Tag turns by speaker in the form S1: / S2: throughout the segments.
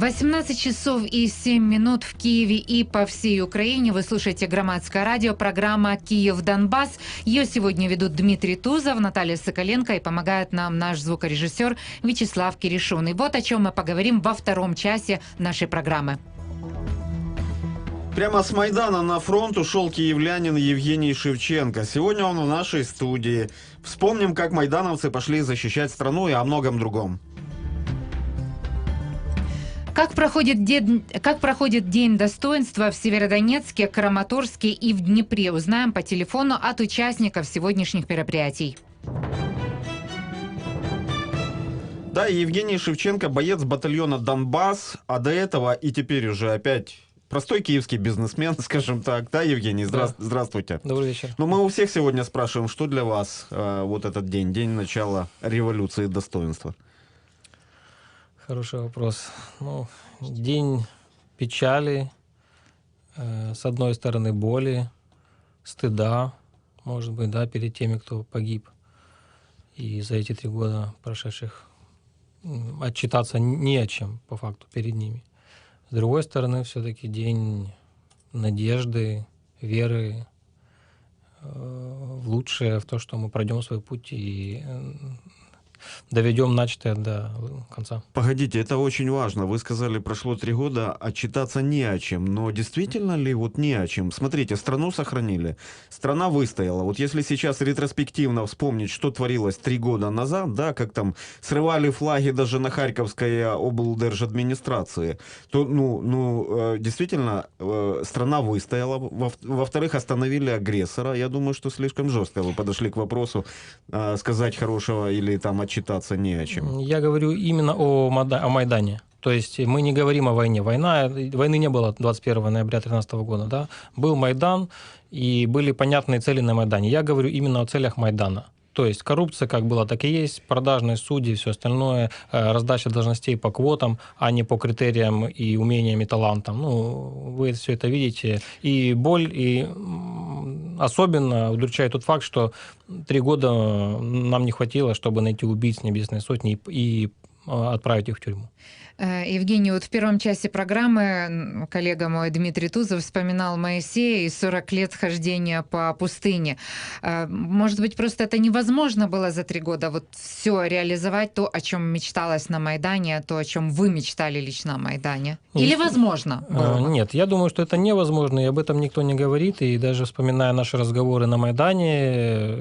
S1: 18 часов и 7 минут в Киеве и по всей Украине. Вы слушаете громадское радио, программа «Киев-Донбасс». Ее сегодня ведут Дмитрий Тузов, Наталья Соколенко и помогает нам наш звукорежиссер Вячеслав Киришун. вот о чем мы поговорим во втором часе нашей программы.
S2: Прямо с Майдана на фронт ушел киевлянин Евгений Шевченко. Сегодня он в нашей студии. Вспомним, как майдановцы пошли защищать страну и о многом другом.
S1: Как проходит, день, как проходит День достоинства в Северодонецке, Краматорске и в Днепре, узнаем по телефону от участников сегодняшних мероприятий.
S2: Да, Евгений Шевченко, боец батальона «Донбасс», а до этого и теперь уже опять простой киевский бизнесмен, скажем так. Да, Евгений, здра... да. здравствуйте.
S3: Добрый вечер.
S2: Ну, мы у всех сегодня спрашиваем, что для вас э, вот этот день, день начала революции достоинства?
S3: Хороший вопрос. Ну, день печали, э, с одной стороны боли, стыда, может быть, да, перед теми, кто погиб. И за эти три года прошедших отчитаться не о чем, по факту, перед ними. С другой стороны, все-таки день надежды, веры э, в лучшее, в то, что мы пройдем свой путь и доведем начатое до конца.
S2: Погодите, это очень важно. Вы сказали, прошло три года, отчитаться не о чем. Но действительно ли вот не о чем? Смотрите, страну сохранили, страна выстояла. Вот если сейчас ретроспективно вспомнить, что творилось три года назад, да, как там срывали флаги даже на Харьковской облдержадминистрации, то, ну, ну э, действительно, э, страна выстояла. Во-вторых, остановили агрессора. Я думаю, что слишком жестко вы подошли к вопросу э, сказать хорошего или там отчитаться не о чем.
S3: Я говорю именно о, о Майдане. То есть мы не говорим о войне. Война, войны не было 21 ноября 2013 года. Да? Был Майдан, и были понятные цели на Майдане. Я говорю именно о целях Майдана. То есть коррупция как была, так и есть, продажные судьи, все остальное, э, раздача должностей по квотам, а не по критериям и умениям и талантам. Ну, вы все это видите. И боль, и особенно удручает тот факт, что три года нам не хватило, чтобы найти убийц Небесной Сотни и э, отправить их в тюрьму.
S1: Э, Евгений, вот в первом части программы коллега мой Дмитрий Тузов вспоминал Моисея и 40 лет хождения по пустыне. Э, может быть, просто это невозможно было за три года вот все реализовать, то, о чем мечталось на Майдане, то, о чем вы мечтали лично на Майдане? Или возможно?
S3: Э, было? Нет, я думаю, что это невозможно, и об этом никто не говорит. И даже вспоминая наши разговоры на Майдане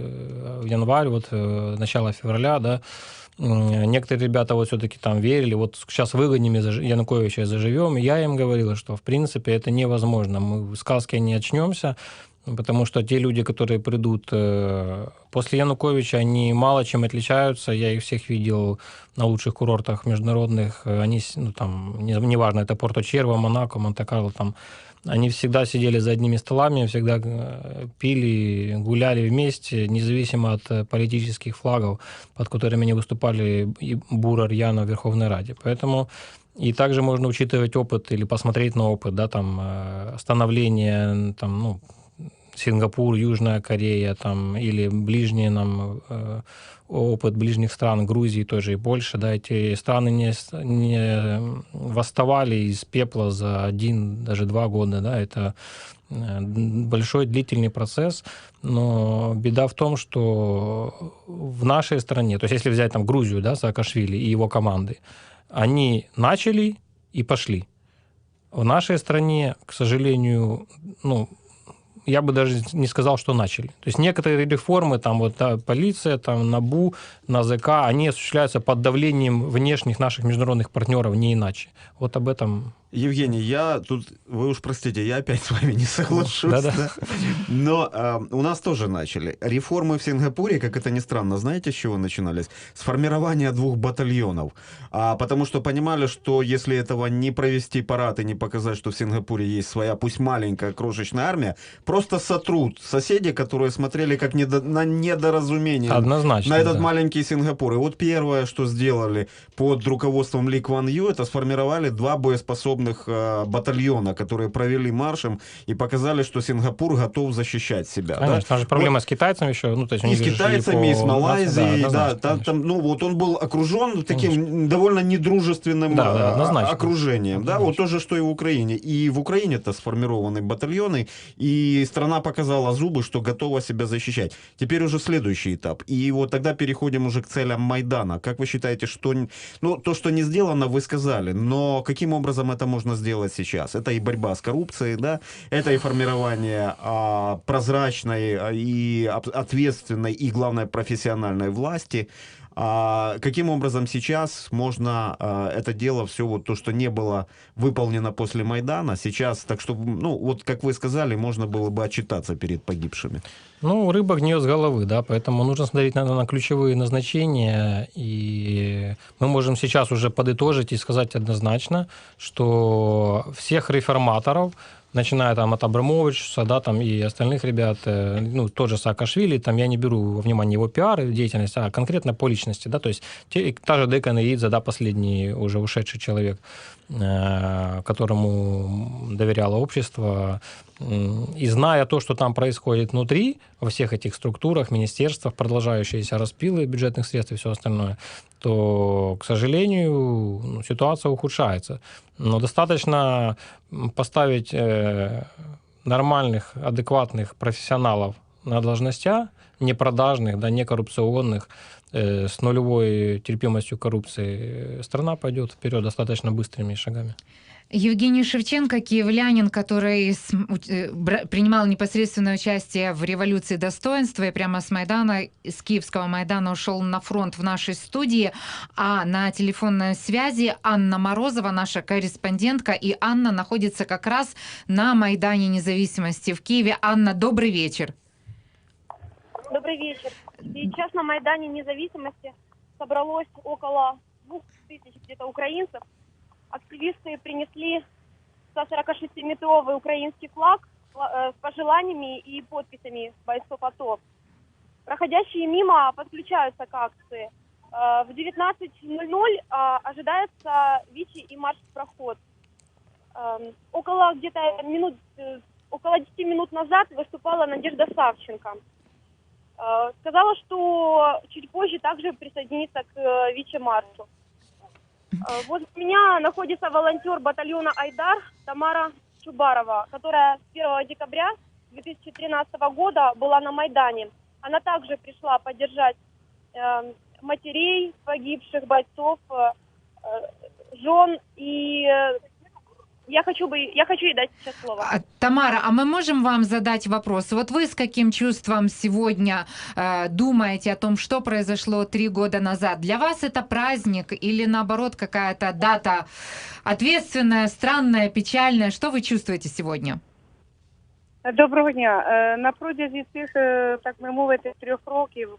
S3: в январь, вот начало февраля, да, Некоторые ребята вот все-таки там верили, вот сейчас выгоним Януковича и заживем. Я им говорил, что в принципе это невозможно. Мы в сказке не очнемся, потому что те люди, которые придут э, после Януковича, они мало чем отличаются. Я их всех видел на лучших курортах международных. Они, ну, там, неважно, это Порто-Черво, Монако, Монте-Карло, там они всегда сидели за одними столами, всегда э, пили, гуляли вместе, независимо от э, политических флагов, под которыми они выступали и Бура, Рьяно в Верховной Раде. Поэтому и также можно учитывать опыт или посмотреть на опыт, да, там, э, становления, там, ну, Сингапур, Южная Корея, там, или ближние нам опыт ближних стран, Грузии тоже и больше, да, эти страны не, не восставали из пепла за один, даже два года, да, это э, большой длительный процесс, но беда в том, что в нашей стране, то есть если взять там Грузию, да, Саакашвили и его команды, они начали и пошли. В нашей стране, к сожалению, ну, я бы даже не сказал, что начали. То есть некоторые реформы, там вот да, полиция, там НАБУ, НАЗК, они осуществляются под давлением внешних наших международных партнеров, не иначе. Вот об этом
S2: Евгений, я тут, вы уж простите, я опять с вами не соглашусь. Да, да. Но э, у нас тоже начали. Реформы в Сингапуре, как это ни странно, знаете, с чего начинались? С формирования двух батальонов. А, потому что понимали, что если этого не провести парад и не показать, что в Сингапуре есть своя, пусть маленькая крошечная армия, просто сотрут соседи, которые смотрели как недо, на недоразумение
S3: Однозначно,
S2: на этот
S3: да.
S2: маленький Сингапур. И вот первое, что сделали под руководством Ли Кван Ю, это сформировали два боеспособных э, батальона, которые провели маршем и показали, что Сингапур готов защищать себя. да?
S3: Конечно, там же проблема с китайцами еще. Ну, то есть
S2: И с китайцами,
S3: по-
S2: и с Малайзией,
S3: Да,
S2: да, там,
S3: конечно.
S2: там, ну вот он был окружен таким довольно недружественным
S3: Да, да,
S2: а,
S3: однозначно.
S2: окружением, да, вот то же, что и в Украине. И в Украине-то сформированы батальоны, и страна показала зубы, что готова себя защищать. Теперь уже следующий этап. И вот тогда переходим уже к целям Майдана. Как вы считаете, что... Ну, то, что не сделано, вы сказали, но каким образом это можно сделать сейчас? Это и борьба с коррупцией, да, это и формирование а, прозрачной а, и ответственной и, главное, профессиональной власти. А каким образом сейчас можно а, это дело, все вот то, что не было выполнено после Майдана, сейчас, так что, ну, вот как вы сказали, можно было бы отчитаться перед погибшими.
S3: Ну, рыба гниет с головы, да, поэтому нужно смотреть на, на ключевые назначения, и мы можем сейчас уже подытожить и сказать однозначно, что всех реформаторов, начиная там от Абрамовича, да, там и остальных ребят, э, ну, тот же Саакашвили, там я не беру во внимание его пиар и деятельность, а конкретно по личности, да, то есть те, та же Дека Наидзе, да, последний уже ушедший человек, э, которому доверяло общество, и зная то, что там происходит внутри, во всех этих структурах, министерствах, продолжающиеся распилы бюджетных средств и все остальное, то, к сожалению, ну, ситуация ухудшается. Но достаточно поставить э, нормальных, адекватных профессионалов на должностях, не продажных, да, не коррупционных, э, с нулевой терпимостью коррупции, э, страна пойдет вперед достаточно быстрыми шагами.
S1: Евгений Шевченко, киевлянин, который э, принимал непосредственное участие в революции достоинства и прямо с Майдана, с Киевского Майдана ушел на фронт в нашей студии, а на телефонной связи Анна Морозова, наша корреспондентка, и Анна находится как раз на Майдане независимости в Киеве. Анна, добрый вечер.
S4: Добрый вечер. Сейчас на Майдане независимости собралось около двух тысяч где-то украинцев. Активисты принесли 146-метровый украинский флаг э, с пожеланиями и подписями бойцов АТО. Проходящие мимо подключаются к акции. Э, В 19.00 а, ожидается ВИЧИ и марш-проход. Эм, Около где-то минут, э, около 10 минут назад выступала Надежда Савченко. Э, Сказала, что чуть позже также присоединится к э, ВИЧе-маршу. Э, Возле меня находится волонтер батальона «Айдар» Тамара Чубарова, которая с 1 декабря 2013 года была на Майдане. Она также пришла поддержать э, матерей погибших бойцов, э, э, жен. И я хочу, бы, я хочу ей дать сейчас слово.
S1: А, Тамара, а мы можем вам задать вопрос? Вот вы с каким чувством сегодня э, думаете о том, что произошло три года назад? Для вас это праздник или наоборот какая-то дата ответственная, странная, печальная? Что вы чувствуете сегодня?
S5: Доброго дня. Е, На протязі цих, е, так би мовити, трьох років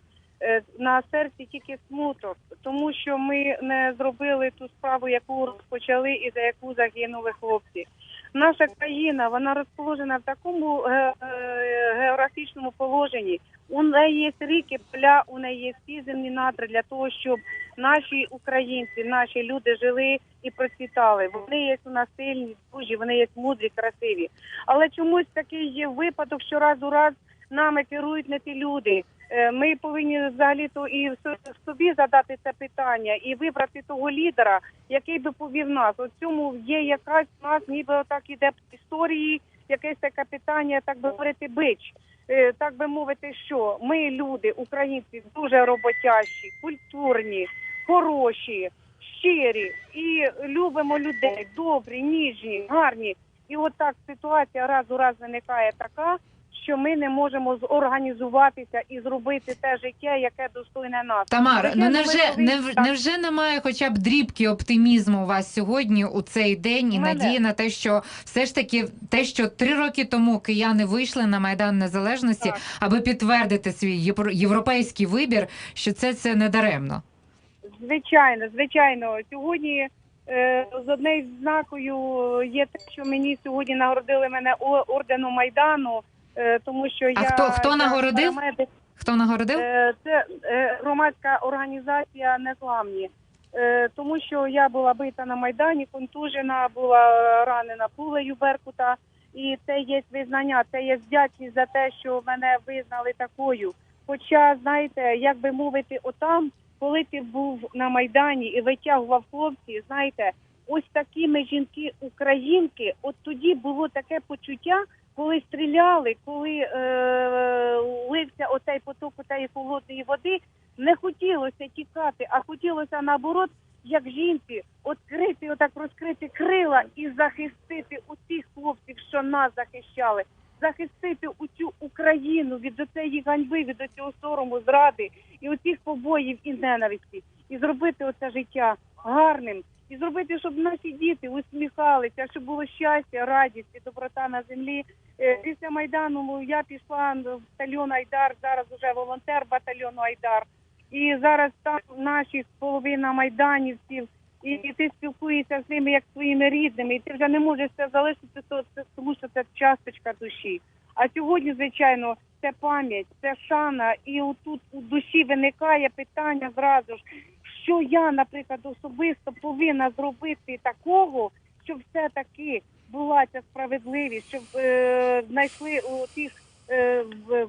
S5: на серці тільки смуток, тому що ми не зробили ту справу, яку розпочали і за яку загинули хлопці. Наша країна вона розположена в такому е, е, географічному положенні. У неї є ріки, поля, у неї є всі земні надри для того, щоб наші українці, наші люди жили і процвітали. Вони є у нас сильні, дружі, вони є мудрі, красиві. Але чомусь такий є випадок, що раз у раз нами керують не ті люди. Е, Ми повинні взагалі то і со- собі задати це питання і вибрати того лідера, який би повів нас. У цьому є якась у нас, ніби отак іде по історії, якесь таке питання, так би говорити, бич. Е, Так би мовити, що ми люди, українці, дуже роботящі, культурні, хороші, щирі і любимо людей, добрі, ніжні, гарні. І от так ситуація раз у раз виникає така, що ми не можемо зорганізуватися і зробити те життя, яке достойне нас.
S1: Тамара, ну невже, нев, невже немає хоча б дрібки оптимізму у вас сьогодні у цей день і
S5: мене.
S1: надії на те, що все ж таки те, що три роки тому кияни вийшли на Майдан Незалежності,
S5: Так.
S1: аби підтвердити свій євро- європейський вибір, що це це не даремно.
S5: Звичайно, звичайно. Сьогодні е, з однією знакою є те, що мені сьогодні нагородили мене о- орденом Майдану, тому що я
S1: хто- хто
S5: я
S1: нагородив?
S5: парамедик.
S1: Хто нагородив?
S5: Е, Це е, громадська організація Незламні. Е, тому що я була бита на Майдані, контужена, була ранена пулею Беркута. І це є визнання, це є вдячність за те, що мене визнали такою. Хоча, знаєте, як би мовити, отам, коли ти був на Майдані і витягував хлопці, знаєте, ось такими жінки українки, от тоді було таке почуття, коли стріляли, коли е, лився оцей поток отеї холодної води, не хотілося тікати, а хотілося наоборот, як жінці, відкрити, отак розкрити крила і захистити усіх хлопців, що нас захищали, захистити усю Україну від оцеї ганьби, від оцього сорому, зради і оцих побоїв і ненависті, і зробити оце життя гарним. І зробити, щоб наші діти усміхалися, щоб було щастя, радість і доброта на землі. Е, Після майдану ну, я пішла в батальйон Айдар. Зараз вже волонтер батальйону Айдар. І зараз там наші половина майданівців, і, і ти спілкуєшся з ними як своїми рідними, і ти вже не можеш це залишити, то- це- тому що це часточка душі. А сьогодні, звичайно, це пам'ять, це шана, і отут у душі виникає питання зразу ж, що я, наприклад, особисто повинна зробити такого, щоб все-таки була ця справедливість, щоб е, знайшли у тих е,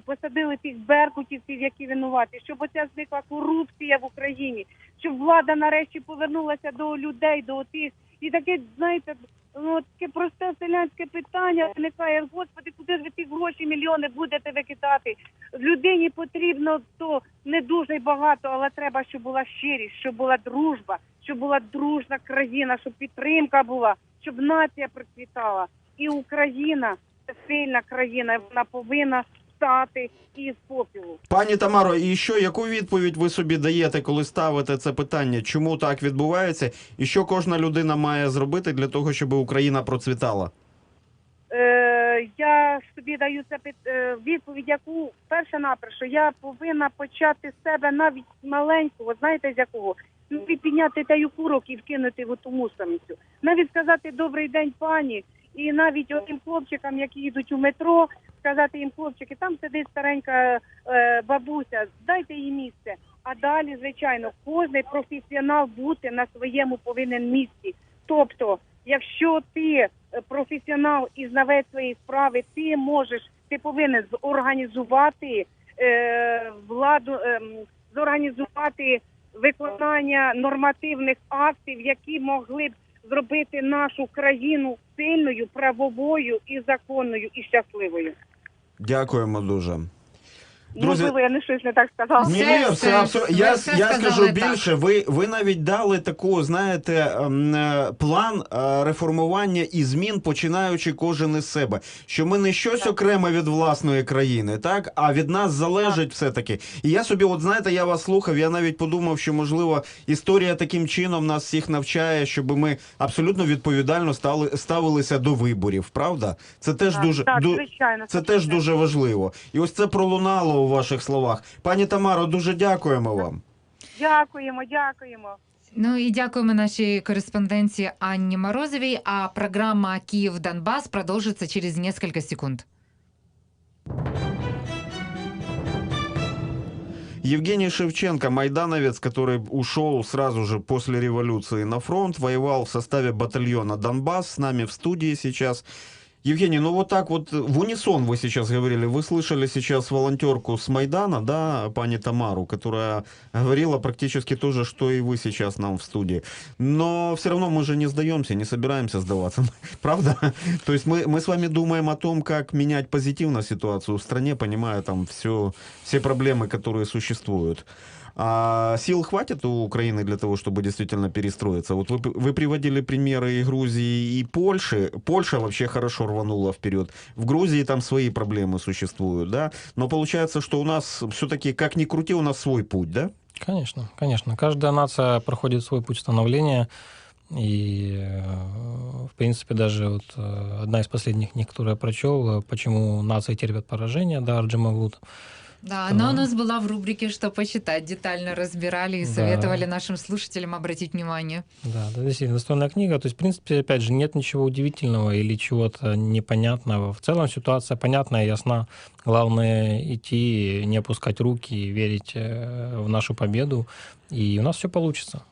S5: посадили тих беркутівців, які винуваті, щоб оця зникла корупція в Україні, щоб влада нарешті повернулася до людей, до тих. І таке, знаєте, ну таке просте селянське питання виникає. Господи, куди ж ви ті гроші мільйони будете викидати? Людині потрібно то не дуже багато, але треба, щоб була щирість, щоб була дружба, щоб була дружна країна, щоб підтримка була, щоб нація процвітала. І Україна це сильна країна, вона повинна стати із попілу.
S2: Пані Тамаро, і що, яку відповідь ви собі даєте, коли ставите це питання? Чому так відбувається? І що кожна людина має зробити для того, щоб Україна процвітала?
S5: Е, я собі даю це пит- е, відповідь, яку перше наперше я повинна почати з себе навіть маленького, знаєте з якого? Навіть підняти та курок і вкинути в ту мусорницю. Навіть сказати добрий день, пані, і навіть тим хлопчикам, які їдуть у метро, сказати їм, хлопчики, там сидить старенька е, бабуся, дайте їй місце. А далі, звичайно, кожен професіонал бути на своєму повинен місці. Тобто, якщо ти е, професіонал і знавець своєї справи, ти можеш, ти повинен зорганізувати е, владу, ем, зорганізувати виконання нормативних актів, які могли б зробити нашу країну сильною, правовою і законною і щасливою.
S2: Дякуємо дуже. Друзі-
S5: Можливо, я не щось не так сказала.
S2: Ні,
S1: Все,
S2: ні, все,
S1: все,
S2: абсолютно. Я,
S1: все
S2: я скажу
S1: так.
S2: більше. Ви, ви навіть дали таку, знаєте, ем, е, план е, реформування і змін, починаючи кожен із себе. Що ми не щось окреме від власної країни, так а від нас залежить все таки. І я собі, от знаєте, я вас слухав. Я навіть подумав, що можливо історія таким чином нас всіх навчає, щоб ми абсолютно відповідально стали ставилися до виборів. Правда, це теж
S5: Так,
S2: дуже
S5: так,
S2: ду-
S5: звичайно,
S2: це теж дуже важливо. І ось це пролунало у ваших словах. Пані Тамаро, дуже дякуємо вам.
S5: Дякуємо, дякуємо.
S1: Ну і дякуємо нашій кореспонденті Анні Морозовій. А програма Київ Донбас продовжиться через несколько секунд.
S2: Евгений Шевченко, майдановец, который ушел сразу же после революции на фронт, воевал в составе батальона «Донбасс», с нами в студии сейчас. Евгений, ну вот так вот в унисон вы сейчас говорили. Вы слышали сейчас волонтерку с Майдана, да, пани Тамару, которая говорила практически то же, что и вы сейчас нам в студии. Но все равно мы же не сдаемся, не собираемся сдаваться. Правда? То есть мы, мы с вами думаем о том, как менять позитивно ситуацию в стране, понимая там все, все проблемы, которые существуют. А сил хватит у Украины для того, чтобы действительно перестроиться? Вот вы, вы приводили примеры и Грузии, и Польши. Польша вообще хорошо рванула вперед. В Грузии там свои проблемы существуют, да? Но получается, что у нас все-таки, как ни крути, у нас свой путь, да?
S3: Конечно, конечно. Каждая нация проходит свой путь становления. И, э, в принципе, даже вот э, одна из последних книг, которую я прочел, э, «Почему нации терпят поражение», да, Арджимаглут.
S1: Да, она у нас была в рубрике «Что почитать». Детально разбирали и
S3: Да.
S1: советовали нашим слушателям обратить внимание.
S3: Да, это действительно достойная книга. То есть, в принципе, опять же, нет ничего удивительного или чего-то непонятного. В целом ситуация понятная, ясна. Главное идти, не опускать руки, верить э, в нашу победу, и у нас все получится.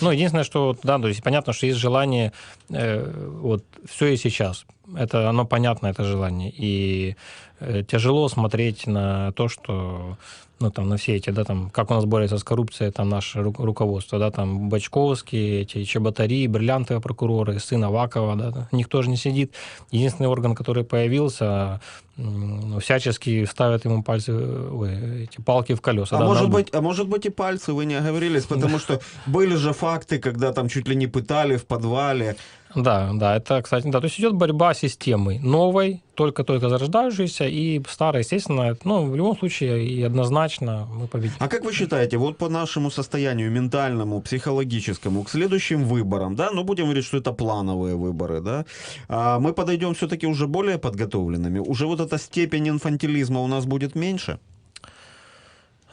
S3: Ну, единственное, что, да, то есть понятно, что есть желание, э, вот, все и сейчас. Это, оно понятно, это желание. И э, тяжело смотреть на то, что ну, там, на все эти, да, там, как у нас борется с коррупцией, там, наше ру- руководство, да, там, Бачковский, эти Чеботари, бриллиантовые прокуроры, сын Авакова, да, никто же не сидит. Единственный орган, который появился, ну, всячески ставят ему пальцы, ой, эти палки в колеса.
S2: А
S3: да,
S2: может, быть, а может быть и пальцы, вы не оговорились, потому что были же факты, когда там чуть ли не пытали в подвале.
S3: Да, да, это, кстати, да. То есть идет борьба с системой новой, только-только зарождающейся, и старой, естественно, ну, в любом случае, и однозначно мы победим.
S2: А как вы считаете, вот по нашему состоянию ментальному, психологическому, к следующим выборам, да, ну будем говорить, что это плановые выборы, да, а мы подойдем все-таки уже более подготовленными, уже вот эта степень инфантилизма у нас будет меньше?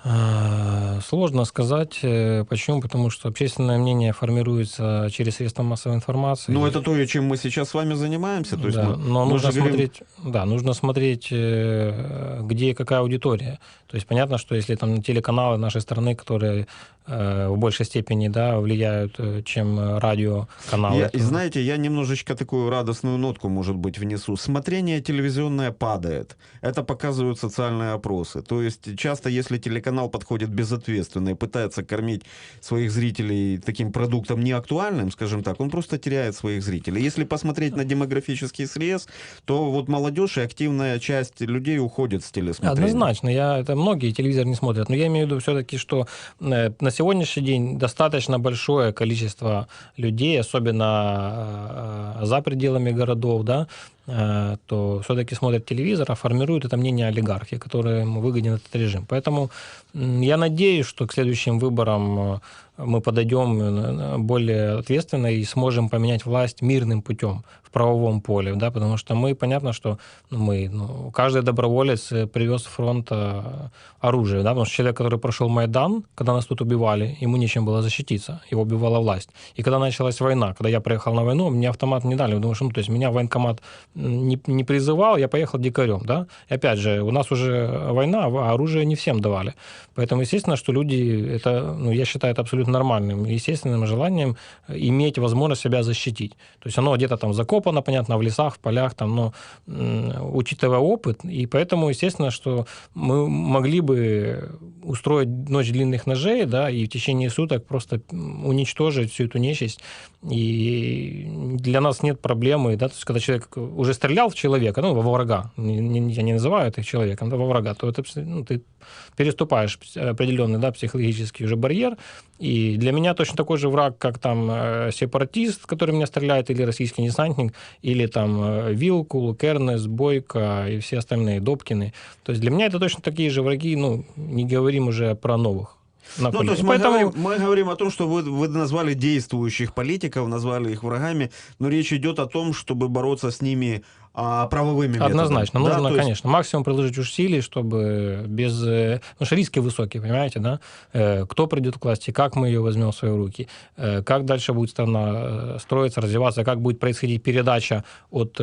S3: А, Сложно сказать. э, Почему? Потому что общественное мнение формируется через средства массовой информации.
S2: Ну это то, чем мы сейчас с вами занимаемся, то есть
S3: да,
S2: мы-
S3: но
S2: мы
S3: нужно
S2: говорим-
S3: смотреть, да, нужно смотреть, э, где и какая аудитория. То есть понятно, что если там телеканалы нашей страны, которые э, в большей степени, да, влияют, э, чем э, радиоканалы.
S2: Я- и знаете, я немножечко такую радостную нотку, может быть, внесу. Смотрение телевизионное падает. Это показывают социальные опросы. То есть часто, если телеканал подходит безответственно и пытается кормить своих зрителей таким продуктом неактуальным, скажем так, он просто теряет своих зрителей. Если посмотреть на демографический срез, то вот молодежь и активная часть людей уходит с телесмотрения.
S3: Однозначно, я, это многие телевизор не смотрят, но я имею в виду все-таки, что э, на сегодняшний день достаточно большое количество людей, особенно э, за пределами городов, да, э, то все-таки смотрят телевизор, а формируют это мнение олигархи, которым выгоден этот режим. Поэтому я надеюсь, что к следующим выборам э, мы подойдем э, более ответственно и сможем поменять власть мирным путем в правовом поле, да, потому что мы, понятно, что ну, мы, ну, каждый доброволец э, привез с фронта оружие, да, потому что человек, который прошел Майдан, когда нас тут убивали, ему нечем было защититься, его убивала власть. И когда началась война, когда я приехал на войну, мне автомат не дали, потому что, ну, то есть меня военкомат не, не призывал, я поехал дикарем, да. И опять же, у нас уже война, а оружие не всем давали. Поэтому, естественно, что люди, это, ну, я считаю, это абсолютно нормальным, естественным желанием иметь возможность себя защитить. То есть оно где-то там закопано, понятно, в лесах, в полях, там, но учитывая опыт, и поэтому, естественно, что мы могли бы устроить ночь длинных ножей, да, и в течение суток просто уничтожить всю эту нечисть. И для нас нет проблемы, да, то есть когда человек уже стрелял в человека, ну, во врага, я не называю это человеком, да, во врага, то это, ну, ты переступаешь определенный, да, психологический уже барьер, и для меня точно такой же враг, как там э, сепаратист, который меня стреляет, или российский десантник, или там э, Вилкул, Кернес, Бойко и все остальные, Добкины. То есть для меня это точно такие же враги, ну, не говорим уже про новых. На
S2: Ну, то есть мы,
S3: Поэтому
S2: говорим, мы говорим о том, что вы, вы назвали действующих политиков, назвали их врагами, но речь идет о том, чтобы бороться с ними а, правовыми методами.
S3: Однозначно,
S2: Да,
S3: нужно,
S2: есть-
S3: конечно, максимум приложить усилий, чтобы без... э, Потому что риски высокие, понимаете, да? Э, Кто придет к власти, как мы ее возьмем в свои руки, э, как дальше будет страна строиться, развиваться, как будет происходить передача от,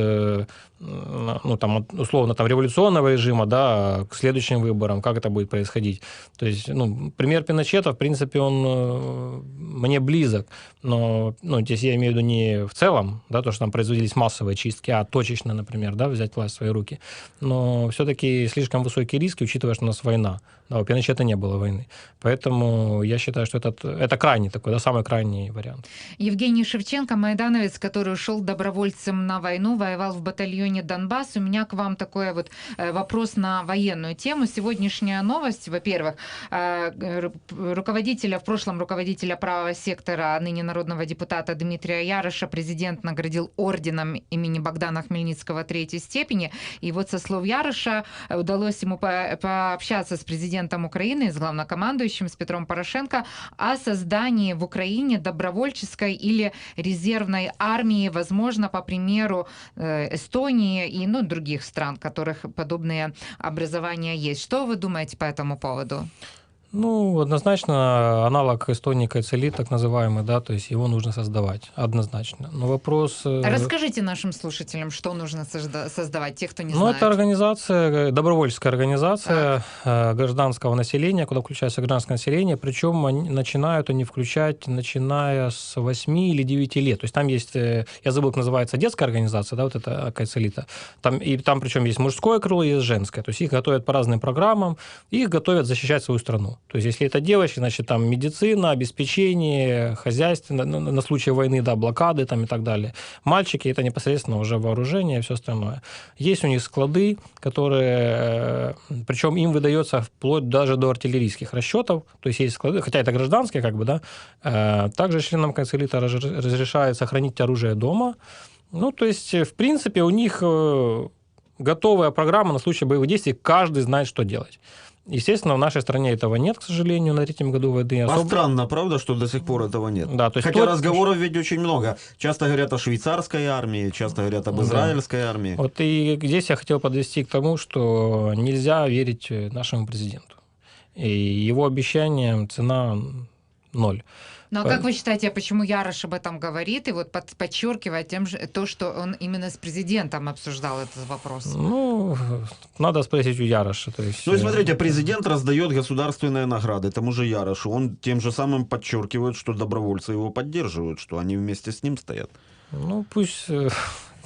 S3: ну, там, от, условно, там, революционного режима, да, к следующим выборам, как это будет происходить. То есть, ну, пример Пиночета, в принципе, он мне близок, но, ну, здесь я имею в виду не в целом, да, то, что там производились массовые чистки, а точечно, например, да, взять власть в свои руки. Но все-таки слишком высокие риски, учитывая, что у нас война. Да, у Пиночета не было войны. Поэтому я считаю, что этот, это крайний такой, да, самый крайний вариант.
S1: Евгений Шевченко, майдановец, который ушел добровольцем на войну, воевал в батальоне Донбасс. У меня к вам такой вот э, вопрос на военную тему. Сегодняшняя новость, во-первых, э, ру- руководителя, в прошлом руководителя правого сектора, а ныне народного депутата Дмитрия Яроша президент наградил орденом имени Богдана Хмельницкого третьей степени. И вот со слов Яроша э, удалось ему по- пообщаться с президентом Украины, с главнокомандующим, с Петром Порошенко, о создании в Украине добровольческой или резервной армии, возможно, по примеру э, Эстонии и ну, других стран, в которых подобные образования есть. Что вы думаете по этому поводу?
S3: Ну, однозначно, аналог Эстонии Кайцелит, так называемый, да, то есть его нужно создавать, однозначно. Но вопрос... э,
S1: Расскажите нашим слушателям, что нужно созда- создавать, те, кто не
S3: Ну,
S1: знает.
S3: это организация, э, добровольческая организация э, гражданского населения, куда включается гражданское население, причем они, начинают они включать, начиная с 8 или 9 лет. То есть там есть, я забыл, как называется, детская организация, да, вот это Кайцелита. Там, и там причем есть мужское крыло и есть женское. То есть их готовят по разным программам, их готовят защищать свою страну. То есть если это девочки, значит, там медицина, обеспечение, хозяйство, на, на- на случай войны, да, блокады там и так далее. Мальчики – это непосредственно уже вооружение и все остальное. Есть у них склады, которые, э, причем им выдается вплоть даже до артиллерийских расчетов, то есть есть склады, хотя это гражданские, как бы, да. Э, Также членам канцелита раз- разрешается хранить оружие дома. Ну, то есть, в принципе, у них э, готовая программа на случай боевых действий, каждый знает, что делать. Естественно, в нашей стране этого нет, к сожалению, на третьем году войны.
S2: А
S3: Особо-
S2: странно, правда, что до сих пор этого нет?
S3: Да, то есть
S2: Хотя
S3: тот-
S2: разговоров ведь очень много. Часто говорят о швейцарской армии, часто говорят об
S3: Да.
S2: израильской армии.
S3: Вот и здесь я хотел подвести к тому, что нельзя верить э, нашему президенту. И его обещаниям цена ноль.
S1: Ну а как вы считаете, а почему Ярош об этом говорит и вот под- подчеркивает тем же то, что он именно с президентом обсуждал этот вопрос?
S3: Ну, надо спросить у Яроша. То есть,
S2: Ну и
S3: э,
S2: смотрите, президент раздает государственные награды тому же Ярошу. Он тем же самым подчеркивает, что добровольцы его поддерживают, что они вместе с ним стоят.
S3: Ну, пусть э,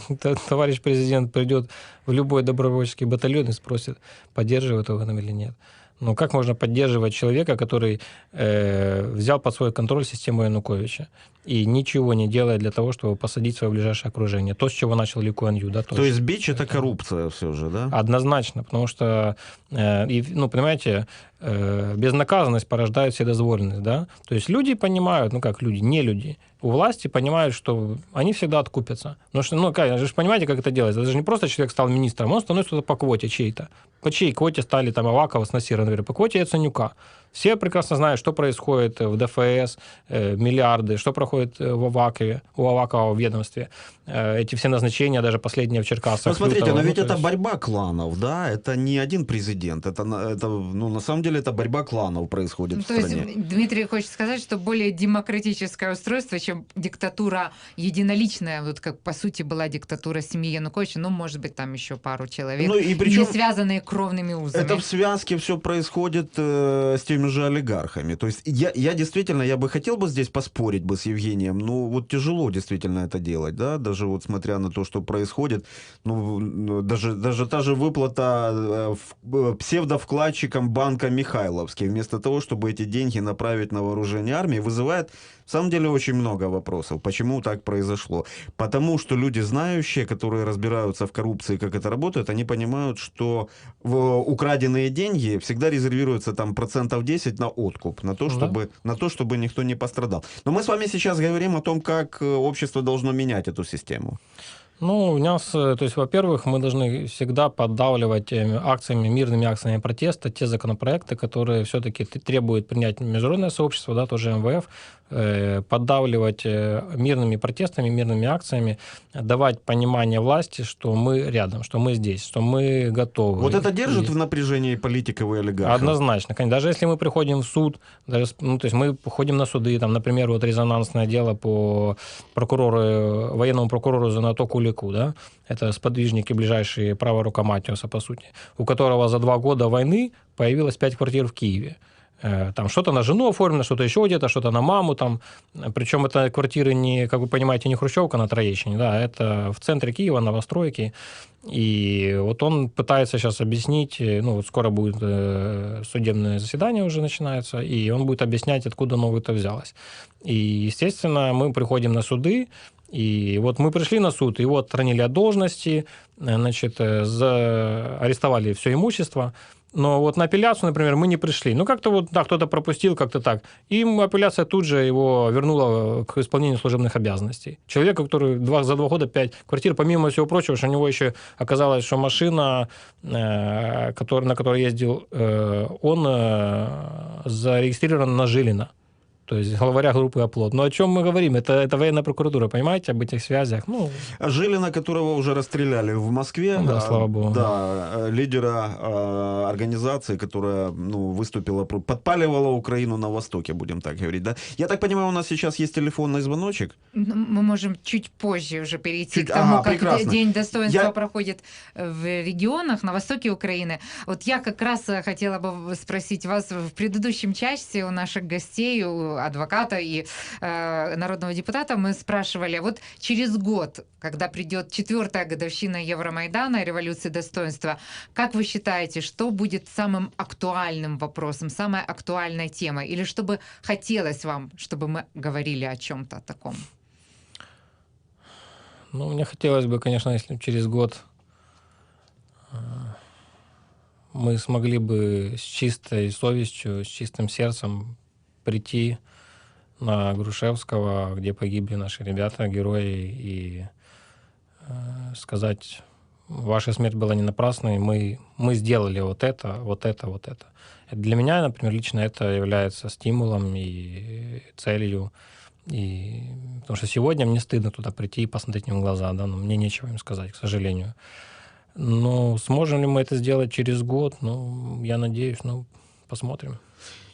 S3: товарищ президент придет в любой добровольческий батальон и спросит, поддерживает его там или нет. Ну, как можно поддерживать человека, который э, взял под свой контроль систему Януковича и ничего не делает для того, чтобы посадить свое ближайшее окружение? То, с чего начал Ли Куан Ю, да?
S2: То есть бич это коррупция все же, да?
S3: Однозначно, потому что, э, и, ну, понимаете, э, безнаказанность порождает вседозволенность, да? То есть люди понимают, ну как люди, не люди, у власти понимают, что они всегда откупятся. Потому что, ну, вы же понимаете, как это делается? Это же не просто человек стал министром, он становится по квоте чьей-то. По чьей квоте стали там Авакова с Насиром, например, по квоте Яценюка. Все прекрасно знают, что происходит в ДФС, э, миллиарды, что проходит э, в Авакове, у Авакова в ведомстве. Э, эти все назначения, даже последние в Черкасах.
S2: Ну, смотрите,
S3: Лютова,
S2: но
S3: ну,
S2: ведь
S3: то
S2: это
S3: есть-
S2: борьба кланов, да? Это не один президент. Это, на- это, ну, на самом деле, это борьба кланов происходит
S1: Ну,
S2: в
S1: то есть
S2: стране.
S1: Дмитрий хочет сказать, что более демократическое устройство, чем диктатура единоличная, вот как по сути была диктатура семьи Януковича, ну, может быть, там еще пару человек,
S2: Ну и причем
S1: не связанные кровными узами.
S2: это в связке все происходит э, с теми же олигархами. То есть я, я действительно, я бы хотел бы здесь поспорить бы с Евгением, но вот тяжело действительно это делать, да, даже вот смотря на то, что происходит, ну, ну, даже, даже та же выплата э, э, псевдовкладчикам банка Михайловский, вместо того, чтобы эти деньги направить на вооружение армии, вызывает, в самом деле, очень много вопросов. Почему так произошло? Потому что люди знающие, которые разбираются в коррупции, как это работает, они понимают, что в украденные деньги всегда резервируется там процентов 10 на откуп, на то,
S3: Да.
S2: чтобы, на то, чтобы никто не пострадал. Но мы с вами сейчас говорим о том, как э, общество должно менять эту систему.
S3: Ну, у нас, э, то есть, во-первых, мы должны всегда поддавливать э, акциями, мирными акциями протеста те законопроекты, которые все-таки требуют принять международное сообщество, да, тоже МВФ, э, поддавливать э, мирными протестами, мирными акциями, давать понимание власти, что мы рядом, что мы здесь, что мы готовы.
S2: Вот это держит
S3: И-
S2: в напряжении политиков и олигархов?
S3: Однозначно. конечно. Даже если мы приходим в суд, даже, ну, то есть мы ходим на суды, там, например, вот резонансное дело по прокурору, военному прокурору Занато Кулику, да, это сподвижники ближайшие права рука Матиуса, по сути, у которого за два года войны появилось пять квартир в Киеве. Э, Там что-то на жену оформлено, что-то еще где-то, что-то на маму там. Причем это квартиры не, как вы понимаете, не Хрущевка на Троещине, да, это в центре Киева, новостройки. И вот он пытается сейчас объяснить, э, ну вот скоро будет э, судебное заседание уже начинается, и он будет объяснять, откуда оно это взялось. И, естественно, мы приходим на суды, и вот мы пришли на суд, его отстранили от должности, значит, за... арестовали все имущество, но вот на апелляцию, например, мы не пришли. Ну, как-то вот, да, кто-то пропустил, как-то так. И апелляция тут же его вернула к исполнению служебных обязанностей. Человека, который два, за два года пять квартир, помимо всего прочего, что у него еще оказалось, что машина, э, который, на которой ездил, э, он э, зарегистрирован на Жилина. То есть главаря группы «Оплот». Но о чем мы говорим? Это, это военная прокуратура, понимаете, об этих связях? Ну,
S2: А Жилина, которого уже расстреляли в Москве.
S3: Да,
S2: а,
S3: слава богу.
S2: Да, а, лидера а, организации, которая ну, выступила, подпаливала Украину на Востоке, будем так говорить. Да? Я так понимаю, у нас сейчас есть телефонный звоночек.
S1: Ну, Мы можем чуть позже уже перейти
S2: Чуть-
S1: к тому,
S2: ага,
S1: как
S2: прекрасно.
S1: День достоинства
S2: Я-
S1: проходит в регионах на востоке Украины. Вот я как раз э, хотела бы спросить вас в предыдущем части у наших гостей, у адвоката и э, народного депутата мы спрашивали, а вот через год, когда придет четвертая годовщина Евромайдана и революции достоинства, как вы считаете, что будет самым актуальным вопросом, самой актуальной темой? Или чтобы хотелось вам, чтобы мы говорили о чем-то таком?
S3: ну, мне хотелось бы, конечно, если через год э, мы смогли бы с чистой совестью, с чистым сердцем прийти на Грушевского, где погибли наши ребята, герои, и э, сказать, ваша смерть была не напрасной, мы, мы сделали вот это, вот это, вот это. Для меня, например, лично это является стимулом и целью. И... Потому что сегодня мне стыдно туда прийти и посмотреть им в глаза, да, но мне нечего им сказать, к сожалению. Но сможем ли мы это сделать через год? Ну, я надеюсь, ну, посмотрим.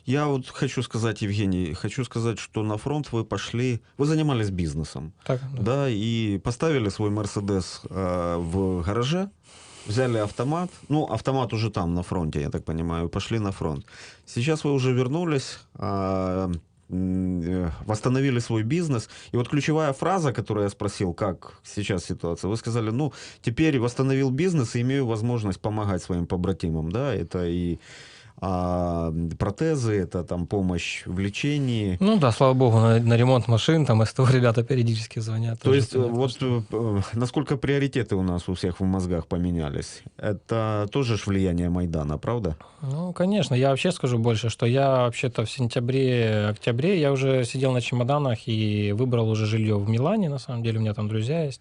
S2: Я вот хочу сказать, Евгений, хочу сказать, что на фронт вы пошли, вы занимались бизнесом,
S3: Так,
S2: да, и поставили свой Мерседес э, в гараже, взяли автомат, ну, автомат уже там, на фронте, я так понимаю, пошли на фронт. Сейчас вы уже вернулись, м, э, восстановили свой бизнес. И вот ключевая фраза, которую я спросил, как сейчас ситуация, вы сказали, ну, теперь восстановил бизнес и имею возможность помогать своим побратимам, да, это и а, протезы, это там помощь в лечении.
S3: Ну да, слава богу, на, на ремонт машин, там СТО ребята периодически звонят.
S2: То есть,
S3: понятно,
S2: вот
S3: что-
S2: э, насколько приоритеты у нас у всех в мозгах поменялись, это тоже ж влияние Майдана, правда?
S3: Ну, конечно, я вообще скажу больше, что я вообще-то в сентябре, октябре я уже сидел на чемоданах и выбрал уже жилье в Милане, на самом деле у меня там друзья есть.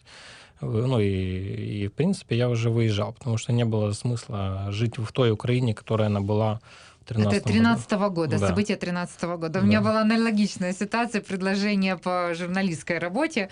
S3: Э, Ну и, и в принципе я уже выезжал, потому что не было смысла жить в той Украине, которая она была в 13
S1: Это 13 года,
S3: Да.
S1: события 13 года.
S3: Да.
S1: У меня была аналогичная ситуация, предложение по журналистской работе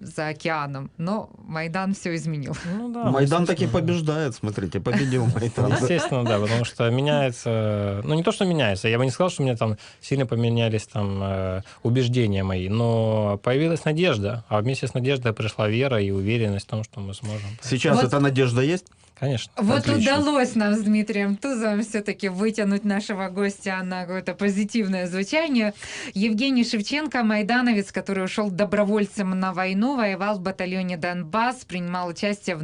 S1: за океаном, но Майдан все изменил.
S3: Ну да,
S2: Майдан таки
S3: да.
S2: побеждает, смотрите, победил Майдан.
S3: Естественно, да, потому что меняется, ну не то, что меняется, я бы не сказал, что у меня там сильно поменялись там э, убеждения мои, но появилась надежда, а вместе с надеждой пришла вера и уверенность в том, что мы сможем.
S2: Сейчас
S1: Вот-
S2: эта надежда есть?
S3: Конечно.
S1: Вот
S2: Отлично.
S1: удалось нам с Дмитрием Тузовым все-таки вытянуть нашего гостя на какое-то позитивное звучание. Евгений Шевченко, майдановец, который ушел добровольцем на войну, воевал в батальоне Донбасс, принимал участие в